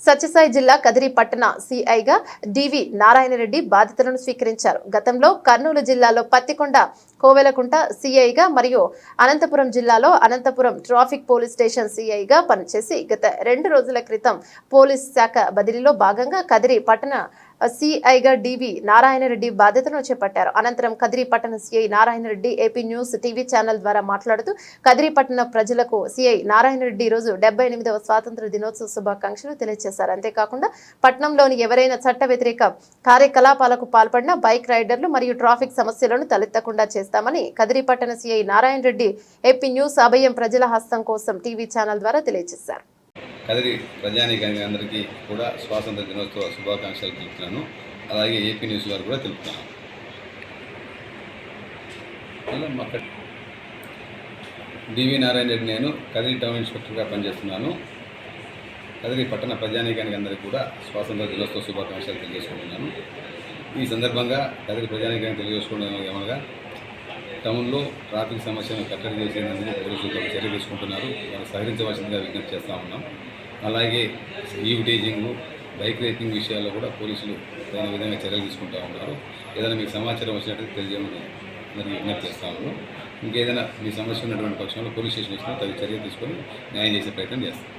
సత్యసాయి జిల్లా కదిరి పట్టణ సిఐగా డివి నారాయణరెడ్డి బాధ్యతలను స్వీకరించారు. గతంలో కర్నూలు జిల్లాలో పత్తికొండ కోవెలకుంట సిఐగా మరియు అనంతపురం జిల్లాలో అనంతపురం ట్రాఫిక్ పోలీస్ స్టేషన్ సిఐగా పనిచేసి గత రెండు రోజుల క్రితం పోలీస్ శాఖ బదిలీలో భాగంగా కదిరి పట్టణ సిఐగా డివి నారాయణరెడ్డి బాధ్యతలను చేపట్టారు. అనంతరం కదిరిపట్టణ CI Narayanareddy AP news TV channel ద్వారా మాట్లాడుతూ కదిరిపట్టణ ప్రజలకు సిఐ నారాయణరెడ్డి ఈరోజు రోజు డెబ్బై ఎనిమిదవ స్వాతంత్ర దినోత్సవ శుభాకాంక్షలు తెలియజేశారు. అంతేకాకుండా పట్టణంలోని ఎవరైనా చట్ట వ్యతిరేక కార్యకలాపాలకు పాల్పడిన బైక్ రైడర్లు మరియు ట్రాఫిక్ సమస్యలను తలెత్తకుండా చేస్తామని కదిరిపట్టణ CI Narayana Reddy AP news అభయం ప్రజల హస్తం కోసం టీవీ ఛానల్ ద్వారా తెలియజేశారు. కదిరి ప్రజానీకానికి అందరికీ కూడా స్వాతంత్ర దినోత్సవ శుభాకాంక్షలు తెలుపుతున్నాను. అలాగే ఏపీ న్యూస్ వారు కూడా తెలుపుతున్నాను హలో మా డివి నారాయణ రెడ్డి నేను కదిరి టౌన్ ఇన్స్పెక్టర్గా పనిచేస్తున్నాను. కదిరి పట్టణ ప్రజానీకానికి అందరికీ కూడా స్వాతంత్ర దినోత్సవ శుభాకాంక్షలు తెలియజేసుకుంటున్నాను. ఈ సందర్భంగా కదిరి ప్రజానీకానికి తెలియజేసుకోవడం ఏమనగా టౌన్లో ట్రాఫిక్ సమస్యను కట్టడి చేసేందుకు పోలీసులు తీసుకుంటున్నారు. వారు సహకరించవలసిందిగా విజ్ఞప్తి చేస్తూ ఉన్నాం. అలాగే ఈవ్ బైక్ రేసింగ్ విషయాల్లో కూడా పోలీసులు తగిన విధంగా చర్యలు తీసుకుంటూ ఉన్నారు. ఏదైనా మీకు సమాచారం వచ్చినట్టు తెలియజేయమని అందరికీ విజ్ఞప్తి చేస్తా ఉన్నాం. ఇంకేదైనా మీ సమస్య ఉన్నటువంటి పక్షంలో పోలీస్ స్టేషన్ వచ్చినా తగిన చర్య తీసుకొని న్యాయం చేసే ప్రయత్నం చేస్తాం.